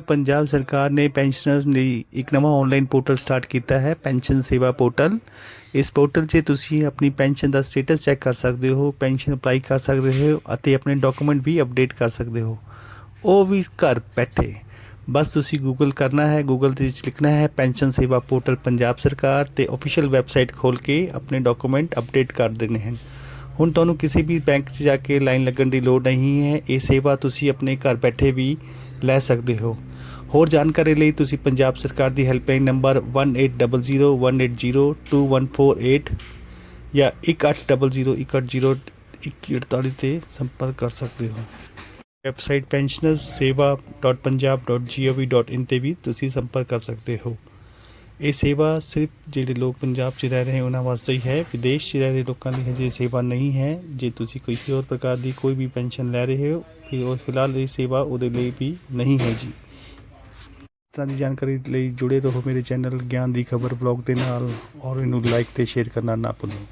ਪੰਜਾਬ ਸਰਕਾਰ ਨੇ ਪੈਨਸ਼ਨਰਸ ਲਈ ਇੱਕ ਨਵਾਂ ਆਨਲਾਈਨ ਪੋਰਟਲ ਸਟਾਰਟ ਕੀਤਾ ਹੈ ਪੈਨਸ਼ਨ ਸੇਵਾ ਪੋਰਟਲ ਇਸ ਪੋਰਟਲ 'ਚ ਤੁਸੀਂ ਆਪਣੀ ਪੈਨਸ਼ਨ ਦਾ ਸਟੇਟਸ ਚੈੱਕ ਕਰ ਸਕਦੇ ਹੋ ਪੈਨਸ਼ਨ ਅਪਲਾਈ ਕਰ ਸਕਦੇ ਹੋ ਅਤੇ ਆਪਣੇ ਡਾਕੂਮੈਂਟ ਵੀ ਅਪਡੇਟ ਕਰ ਸਕਦੇ ਹੋ ਉਹ ਵੀ ਘਰ ਬੈਠੇ ਬਸ ਤੁਸੀਂ ਗੂਗਲ ਕਰਨਾ ਹੈ ਗੂਗਲ ਦੇ ਵਿੱਚ ਲਿਖਣਾ ਹੈ ਪੈਨਸ਼ਨ ਸੇਵਾ ਪੋਰਟਲ ਪੰਜਾਬ ਸਰਕਾਰ ਤੇ ਅਫੀਸ਼ੀਅਲ ਵੈਬਸਾਈਟ ਖੋਲ ਕੇ ਆਪਣੇ ਡਾਕੂਮੈਂਟ ਅਪਡੇਟ ਕਰ ਦੇਣੇ ਹਨ ਹੁਣ ਤੁਹਾਨੂੰ ਕਿਸੇ ਵੀ ਬੈਂਕ 'ਚ ਜਾ ਕੇ ਲਾਈਨ ਲੱਗਣ ਦੀ ਲੋੜ ਨਹੀਂ ਹੈ। ਇਹ ਸੇਵਾ ਤੁਸੀਂ ਆਪਣੇ ਘਰ ਬੈਠੇ ਵੀ ਲੈ ਸਕਦੇ ਹੋ। ਹੋਰ ਜਾਣਕਾਰੀ ਲਈ ਤੁਸੀਂ ਪੰਜਾਬ ਸਰਕਾਰ ਦੀ ਹੈਲਪਲਾਈਨ ਨੰਬਰ 180018021148 ਜਾਂ 1800180148 ਤੇ ਸੰਪਰਕ ਕਰ ਸਕਦੇ ਹੋ। ਵੈਬਸਾਈਟ pensionerssewa.punjab.gov.in ਤੇ ਵੀ ਤੁਸੀਂ ਸੰਪਰਕ ਕਰ ਸਕਦੇ ਹੋ। ਇਹ ਸੇਵਾ ਸਿਰਫ ਜਿਹੜੇ ਲੋਕ ਪੰਜਾਬ 'ਚ ਰਹਿ ਰਹੇ ਉਹਨਾਂ ਵਾਸਤੇ ਹੀ ਹੈ, ਵਿਦੇਸ਼ 'ਚ ਰਹਿ ਰਹੇ ਲੋਕਾਂ ਲਈ ਹਜੇ ਸੇਵਾ ਨਹੀਂ ਹੈ। ਜੇ ਤੁਸੀਂ ਕਿਸੇ ਹੋਰ ਪ੍ਰਕਾਰ ਦੀ ਕੋਈ ਵੀ ਪੈਨਸ਼ਨ ਲੈ ਰਹੇ ਹੋ, ਫਿਰ ਉਸ ਫਿਲਹਾਲ ਇਹ ਸੇਵਾ ਉਹਦੇ ਲਈ ਵੀ ਨਹੀਂ ਹੈ ਜੀ। ਇਸ ਤਰ੍ਹਾਂ ਦੀ ਜਾਣਕਾਰੀ ਲਈ ਜੁੜੇ ਰਹੋ ਮੇਰੇ ਚੈਨਲ ਗਿਆਨ ਦੀ ਖਬਰ ਵਲੌਗ ਦੇ ਨਾਲ ਔਰ ਇਹਨੂੰ ਲਾਈਕ ਤੇ ਸ਼ੇਅਰ ਕਰਨਾ ਨਾ ਭੁੱਲੋ।